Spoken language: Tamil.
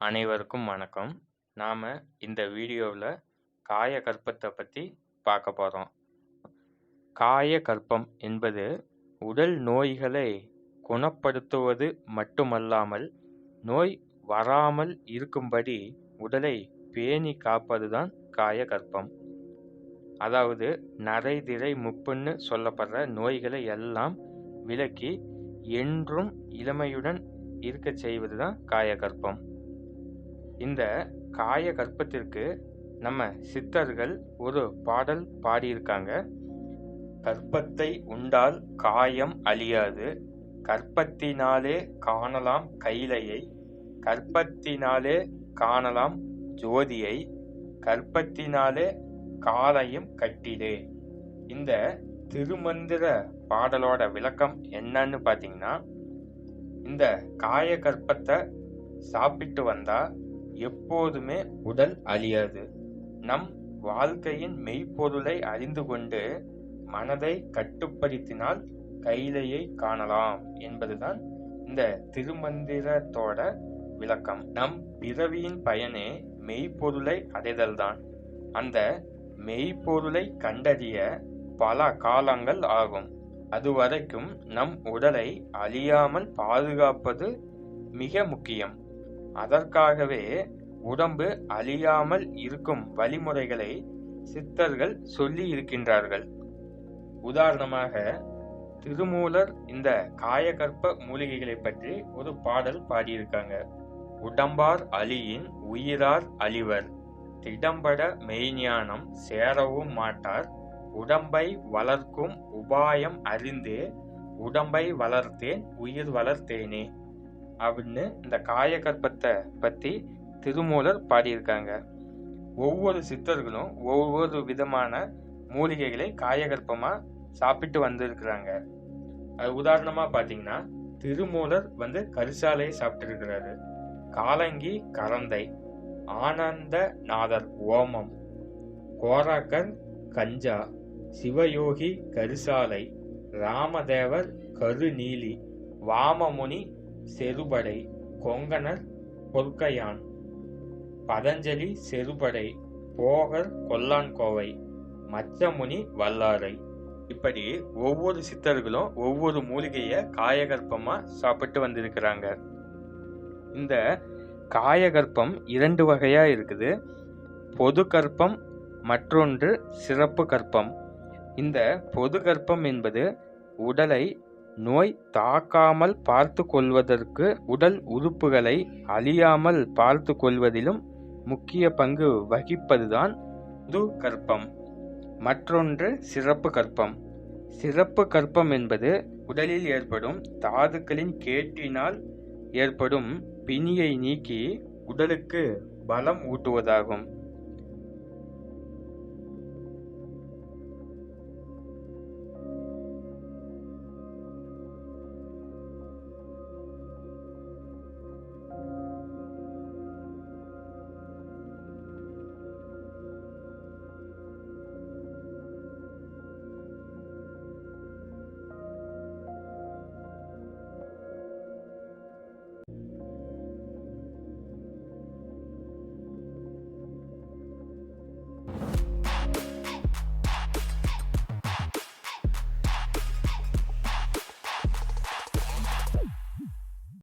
அனைவருக்கும் வணக்கம். நாம் இந்த வீடியோவில் காயகற்பத்தை பற்றி பார்க்க போகிறோம் காயகற்பம் என்பது உடல் நோய்களை குணப்படுத்துவது மட்டுமல்லாமல் நோய் வராமல் இருக்கும்படி உடலை பேணி காப்பது தான் காயகற்பம். அதாவது நரைதிரை முப்புன்னு சொல்லப்படுற நோய்களை எல்லாம் விலக்கி என்றும் இளமையுடன் இருக்கச் செய்வது தான் காயகற்பம். இந்த காய கற்பத்திற்கு நம்ம சித்தர்கள் ஒரு பாடல் பாடியிருக்காங்க. கற்பத்தை உண்டால் காயம் அழியாது. கற்பத்தினாலே காணலாம் கைலையை. கற்பத்தினாலே காணலாம் ஜோதியை கற்பத்தினாலே காலையும் கட்டிலே. இந்த திருமந்திர பாடலோட விளக்கம் என்னன்னு பார்த்தீங்கன்னா இந்த காய கற்பத்தை சாப்பிட்டு வந்தா எப்போதுமே உடல் அழியாது. நம் வாழ்க்கையின் மெய்ப்பொருளை அறிந்து கொண்டு மனதை கட்டுப்படுத்தினால் கைலையை காணலாம் என்பதுதான் இந்த திருமந்திரத்தோட விளக்கம். நம் பிறவியின் பயனே மெய்ப்பொருளை அடைதல்தான். அந்த மெய்ப்பொருளை கண்டறிய பல காலங்கள் ஆகும். அதுவரைக்கும் நம் உடலை அழியாமல் பாதுகாப்பது மிக முக்கியம். அதற்காகவே உடம்பு அழியாமல் இருக்கும் வழிமுறைகளை சித்தர்கள் சொல்லி இருக்கின்றார்கள் உதாரணமாக திருமூலர் இந்த காயகற்ப மூலிகைகளை பற்றி ஒரு பாடல் பாடியிருக்காங்க. உடம்பார் அழியின் உயிரார் அழிவர். திடம்பட மெய்ஞானம் சேரவும் மாட்டார். உடம்பை வளர்க்கும் உபாயம் அறிந்தே உடம்பை வளர்த்தேன் உயிர் வளர்த்தேனே. அப்படின்னு இந்த காயகற்பத்தை பற்றி திருமூலர் பாடியிருக்காங்க. ஒவ்வொரு சித்தர்களும் ஒவ்வொரு விதமான மூலிகைகளை காயகற்பமாக சாப்பிட்டு வந்திருக்கிறாங்க. அது உதாரணமாக பார்த்தீங்கன்னா திருமூலர் வந்து கரிசாலையை சாப்பிட்டுருக்கிறாரு. காலங்கி கரந்தை. ஆனந்த நாதர் ஓமம். கோராக்கர் கஞ்சா. சிவயோகி கரிசாலை. ராமதேவர் கருநீலி. வாமமுனி செருபடை. கொங்கணர் பொற்கையான். பதஞ்சலி செருபடை. போகர் கொல்லான்கோவை. மச்சமுனி வல்லாரை. இப்படி ஒவ்வொரு சித்தர்களும் ஒவ்வொரு மூலிகையை காயகற்பமாக சாப்பிட்டு வந்திருக்கிறாங்க. இந்த காயகற்பம் இரண்டு வகையாக இருக்குது. பொது கற்பம் மற்றொன்று சிறப்பு கற்பம். இந்த பொது கற்பம் என்பது உடலை நோய் தாக்காமல் பார்த்து கொள்வதற்கு உடல் உறுப்புகளை அழியாமல் பார்த்து கொள்வதிலும் முக்கிய பங்கு வகிப்பதுதான் து கற்பம். மற்றொன்று சிறப்பு கற்பம். சிறப்பு கற்பம் என்பது உடலில் ஏற்படும் தாதுக்களின் கேட்டினால் ஏற்படும் பிணியை நீக்கி உடலுக்கு பலம் ஊட்டுவதாகும்.